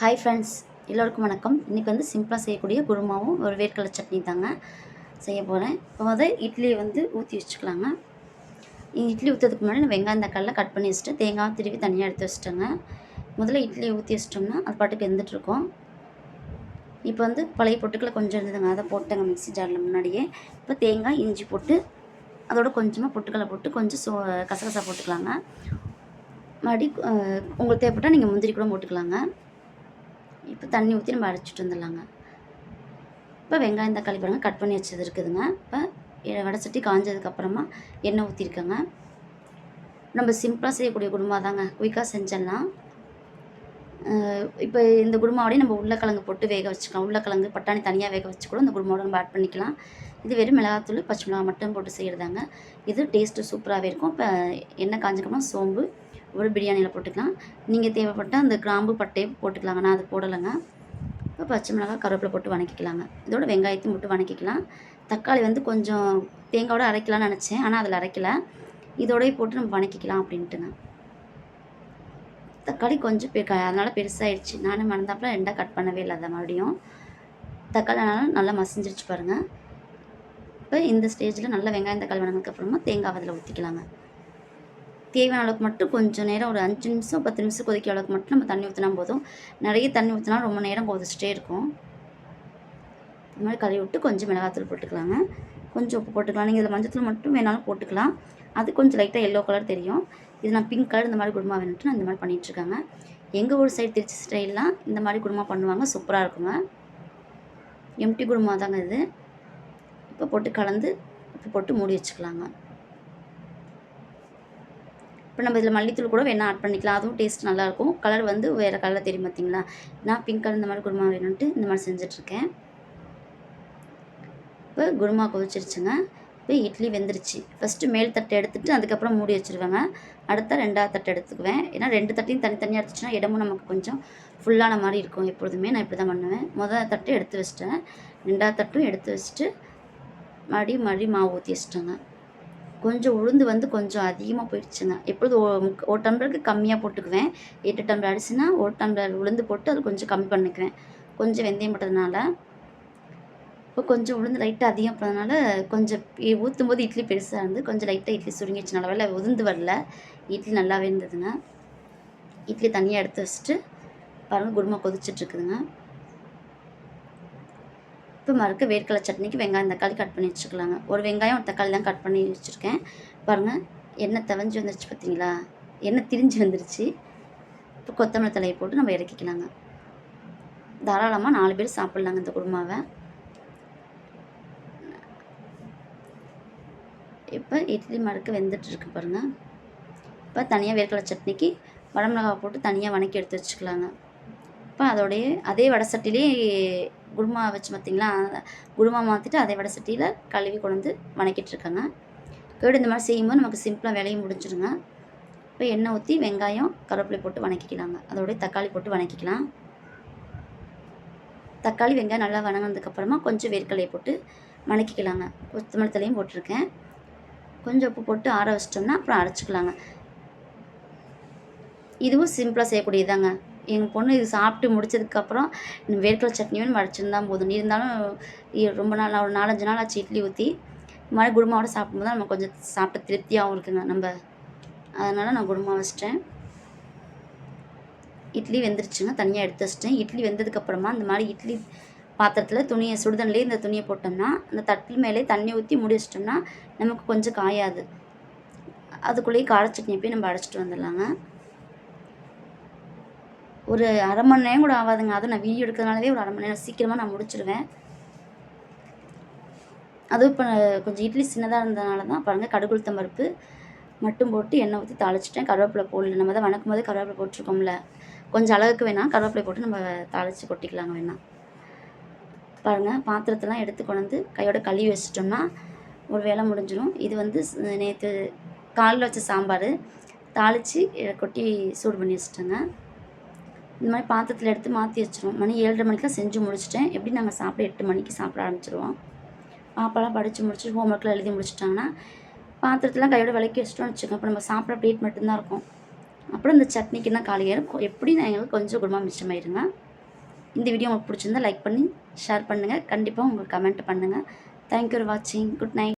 Hi friends எல்லோருக்கும் வணக்கம். இன்றைக்கி வந்து சிம்பிளாக செய்யக்கூடிய குருமாவும் ஒரு வேர்க்கடலை சட்னி தாங்க செய்ய போகிறேன் இப்போ வந்து இட்லியை வந்து ஊற்றி வச்சுக்கலாங்க. இட்லி ஊற்றுறதுக்கு முன்னாடி நான் வெங்காயம் தக்காளிலாம் கட் பண்ணி வச்சுட்டு தேங்காய் திருவி தனியாக எடுத்து வச்சுட்டேங்க. முதல்ல இட்லியை ஊற்றி வச்சிட்டோம்னா அது பாட்டுக்கு எழுந்துட்டுருக்கோம் இப்போ வந்து பழைய பொட்டுக்களை கொஞ்சம் இருந்ததுங்க. அதை போட்டேங்க மிக்ஸி ஜாரில் முன்னாடியே. இப்போ தேங்காய் இஞ்சி போட்டு அதோட கொஞ்சமாக பொட்டுக்களை போட்டு கொஞ்சம் சோ கசகசா போட்டுக்கலாங்க. மறுபடி உங்களுக்கு தேவைப்பட்டால் நீங்கள் முந்திரி கூட போட்டுக்கலாங்க. இப்போ தண்ணி ஊற்றி நம்ம அரைச்சிட்டு வந்துடலாங்க. இப்போ வெங்காயம் தக்காளி பாருங்கள் கட் பண்ணி வச்சது இருக்குதுங்க. இப்போ வடை சட்டி காஞ்சதுக்கப்புறமா எண்ணெய் ஊற்றிருக்கேங்க நம்ம சிம்பிளாக செய்யக்கூடிய குடும்பம் தாங்க. குயிக்காக செஞ்சிடலாம். இப்போ இந்த குருமாவோடய நம்ம உருளைக்கிழங்கு போட்டு வேக வச்சுக்கலாம். உருளைக்கிழங்கு பட்டாணி தனியாக வேக வச்சு கூட இந்த குருமாவோட நம்ம ஆட் பண்ணிக்கலாம். இது வெறும் மிளகாத்தூள் பச்சை மிளகா மட்டும் போட்டு செய்கிறதாங்க இது டேஸ்ட்டு சூப்பராகவே இருக்கும். இப்போ எண்ணெய் காஞ்சக்கப்புறம் சோம்பு ஒரு பிரியாணியில் போட்டுக்கலாம். நீங்கள் தேவைப்பட்டால் அந்த கிராம்பு பட்டையை போட்டுக்கலாங்க. நான் அது போடலைங்க. இப்போ பச்சை மிளகாய் கருவேப்பிலை போட்டு வணக்கிக்கலாங்க. இதோட வெங்காயத்தையும் போட்டு வணக்கிக்கலாம். தக்காளி வந்து கொஞ்சம் தேங்காயோட அரைக்கலாம்னு நினச்சேன். ஆனால் அதில் அரைக்கல. இதோடய போட்டு நம்ம வணக்கிக்கலாம் அப்படின்ட்டுங்க. தக்காளி கொஞ்சம் பெ அதனால் பெருசாகிடுச்சு நானும் மறந்தாப்பில் ரெண்டாக கட் பண்ணவே இல்லை அதை மறுபடியும். தக்காளி நல்லா மசிஞ்சிருச்சு பாருங்கள் இப்போ இந்த ஸ்டேஜில் நல்லா வெங்காயம் தக்காளி வணங்கினதுக்கப்புறமா தேங்காய் அதில் ஊற்றிக்கலாங்க தேவையான அளவுக்கு மட்டும் கொஞ்சம் நேரம் ஒரு அஞ்சு நிமிஷம் பத்து நிமிஷம் கொதிக்கிற அளவுக்கு மட்டும் நம்ம தண்ணி ஊற்றினா போதும். நிறைய தண்ணி ஊற்றினா ரொம்ப நேரம் கொதிச்சிட்டே இருக்கும். இது மாதிரி கழுவி விட்டு கொஞ்சம் மிளகாத்தூள் போட்டுக்கலாங்க. கொஞ்சம் உப்பு போட்டுக்கலாம். நீங்கள் இதில் மஞ்சத்தூள் மட்டும் வேணாலும் போட்டுக்கலாம். அது கொஞ்சம் லைட்டாக எல்லோ கலர் தெரியும். இது நான் பிங்க் கலர் இந்த மாதிரி குருமா வேணுட்டு நான் இந்த மாதிரி பண்ணிகிட்ருக்காங்க எங்கள் ஊர் சைடு திருச்சி ஸ்டைல்லாம் இந்த மாதிரி குருமா பண்ணுவாங்க. சூப்பராக இருக்குங்க. எம்டி குருமா தாங்க இது. இப்போ போட்டு கலந்து உப்பு போட்டு மூடி வச்சுக்கலாங்க. இப்போ நம்ம இதில் மல்லித்தூள் கூட வேணால் ஆட் பண்ணிக்கலாம். அதுவும் டேஸ்ட் நல்லாயிருக்கும். கலர் வந்து வேறு கலரில் தெரியும் பார்த்தீங்களா நான் பிங்க் கலர் இந்த மாதிரி குருமா வேணும்ட்டு இந்த மாதிரி செஞ்சிட்ருக்கேன். இப்போ குருமா கொதிச்சிருச்சுங்க. இப்போ இட்லி வெந்துருச்சு. ஃபஸ்ட்டு மேல் தட்டை எடுத்துகிட்டு அதுக்கப்புறம் மூடி வச்சுருவேங்க. அடுத்த ரெண்டாவது தட்டை எடுத்துக்குவேன். ஏன்னா ரெண்டு தட்டையும் தனித்தனியாக எடுத்துச்சுன்னா இடமும் நமக்கு கொஞ்சம் ஃபுல்லான மாதிரி இருக்கும் எப்பொழுதுமே. நான் இப்படி தான் பண்ணுவேன். முதல் தட்டு எடுத்து வச்சிட்டேன். ரெண்டாவது தட்டும் எடுத்து வச்சுட்டு மறுபடியும் மறுபடியும் மாவு ஊற்றி வச்சிட்டேங்க. கொஞ்சம் உளுந்து வந்து கொஞ்சம் அதிகமாக போயிடுச்சுங்க. எப்பொழுது ஒரு ஒரு டம்ளருக்கு கம்மியாக போட்டுக்குவேன். எட்டு டம்ளர் அரிசினா ஒரு டம்ளர் உளுந்து போட்டு அது கொஞ்சம் கம்மி பண்ணிக்குவேன். கொஞ்சம் வெந்தயம் போட்டதுனால. இப்போ கொஞ்சம் உளுந்து லைட்டாக அதிகம் போனதுனால கொஞ்சம் ஊற்றும் போது இட்லி பெருசாக இருந்து கொஞ்சம் லைட்டாக இட்லி சுருங்கிடுச்சு. நல்ல வேலை உதிர்ந்து வரல. இட்லி நல்லாவே இருந்ததுங்க. இட்லி தனியாக எடுத்து வச்சுட்டு பாருங்கள் குருமா கொதிச்சிட்டு இருக்குதுங்க. இப்போ மறுக்க வேர்க்கடலை சட்னிக்கு வெங்காயம் தக்காளி கட் பண்ணி வச்சுக்கலாங்க. ஒரு வெங்காயம் ஒரு தக்காளி தான் கட் பண்ணி வச்சுருக்கேன். பாருங்கள் எண்ணெய் தவஞ்சி வந்துருச்சு பார்த்தீங்களா எண்ணெய் திரிஞ்சு வந்துருச்சு. இப்போ கொத்தமல்லி தலையை போட்டு நம்ம இறக்கிக்கலாங்க. தாராளமாக நாலு பேர் சாப்பிட்லாங்க இந்த குருமாவை. இப்போ இட்லி மறுக்க வெந்துட்டு இருக்கு பாருங்கள் இப்போ தனியாக வேர்க்கடலை சட்னிக்கு வடமிளகாவை போட்டு தனியாக வணக்கி எடுத்து வச்சுக்கலாங்க. அப்போ அதோடைய அதே வடை சட்டிலேயே குருமா வச்சு பார்த்தீங்களா குருமா மாற்றிட்டு அதே வடை சட்டியில் கழுவி கொண்டு வந்து வணக்கிட்டு இருக்கேங்க. கேடு இந்த மாதிரி செய்யும்போது நமக்கு சிம்பிளாக வேலையும் முடிஞ்சிடுங்க இப்போ எண்ணெய் ஊற்றி வெங்காயம் கருவேப்பிலை போட்டு வணக்கிக்கலாங்க. அதோடைய தக்காளி போட்டு வணக்கிக்கலாம். தக்காளி வெங்காயம் நல்லா வணங்கினதுக்கப்புறமா கொஞ்சம் வேர்க்கடலையை போட்டு வணக்கிக்கலாங்க. கொத்தமல்லி தலையும் போட்டிருக்கேன். கொஞ்சம் உப்பு போட்டு ஆற வச்சிட்டோம்னா அப்புறம் அரைச்சிக்கலாங்க. இதுவும் சிம்பிளாக செய்யக்கூடியதாங்க எங்கள் பொண்ணு இது சாப்பிட்டு முடிச்சதுக்கப்புறம் வேர்க்கடலை சட்னி வேணும் வடிச்சிருந்தா போதும். இருந்தாலும் ரொம்ப நாள் ஒரு நாலஞ்சு நாள் ஆச்சு இட்லி ஊற்றி மழை குருமாவோட சாப்பிடும்போது நம்ம கொஞ்சம் சாப்பிட்ட திருப்தியாகவும் இருக்குங்க நம்ம. அதனால் நான் குருமா வச்சிட்டேன். இட்லி வெந்துருச்சுங்க தனியாக எடுத்து வச்சிட்டேன். இட்லி வெந்ததுக்கப்புறமா இந்த மாதிரி இட்லி பாத்திரத்தில் துணியை சுடுதண்ணிலே இந்த துணியை போட்டோம்னா அந்த தட்டில் மேலே தண்ணி ஊற்றி மூடி வச்சிட்டோம்னா நமக்கு கொஞ்சம் காயாது. அதுக்குள்ளேயே கார சட்னி போய் நம்ம அடைச்சிட்டு வந்துடலாங்க. ஒரு அரை மணி நேரம் கூட ஆகாதுங்க அதுவும் நான் வீடியோ எடுக்கிறதுனாலவே ஒரு அரை மணி நேரம் சீக்கிரமாக நான் முடிச்சிடுவேன் அதுவும் இப்போ கொஞ்சம் இட்லி சின்னதாக இருந்ததுனால தான் பாருங்கள் கடுகுளுத்தம் பருப்பு மட்டும் போட்டு எண்ணெய் ஊற்றி தாளிச்சிட்டேன். கருவேப்பிலை போடல. நம்ம தான் வணக்கும் போது கருவேப்பிலை போட்டிருக்கோம்ல. கொஞ்சம் அழகுக்கு வேணால் கருவேப்பிலை போட்டு நம்ம தாளித்து கொட்டிக்கலாங்க வேணாம் பாருங்கள் பாத்திரத்தெல்லாம் எடுத்து கொண்டு வந்து கையோட கழுவி வச்சிட்டோம்னா ஒரு வேலை முடிஞ்சிடும் இது வந்து நேற்று காலில் வச்ச சாம்பார். தாளித்து கொட்டி சூடு பண்ணி வச்சிட்டேங்க. இந்த மாதிரி பாத்திரத்தில் எடுத்து மாற்றி வச்சுருவோம். மணி ஏழரை மணிக்கெலாம் செஞ்சு முடிச்சிட்டேன். எப்படி நாங்கள் சாப்பிட எட்டு மணிக்கு சாப்பிட ஆரம்பிச்சிருவோம். பாப்பாலாம் படித்து முடிச்சுட்டு ஹோம்ஒர்க்லாம் எழுதி முடிச்சிட்டாங்கன்னா பாத்திரத்தெலாம் கையோட விளக்கி வச்சிட்டோம்னு வச்சுக்கோங்க. அப்போ நம்ம சாப்பிட்ற பிளேட் மட்டும்தான் இருக்கும். அப்புறம் இந்த சட்னிக்கு தான் காலையாக இருக்கும் எப்படி நான் எங்களுக்கு கொஞ்சம் குடும்பம் மிச்சமாயிருங்க. இந்த வீடியோ உங்களுக்கு பிடிச்சிருந்தா லைக் பண்ணி ஷேர் பண்ணுங்கள் கண்டிப்பாக உங்களுக்கு கமெண்ட் பண்ணுங்கள் தேங்க்யூ ஃபார் வாட்சிங் குட் நைட்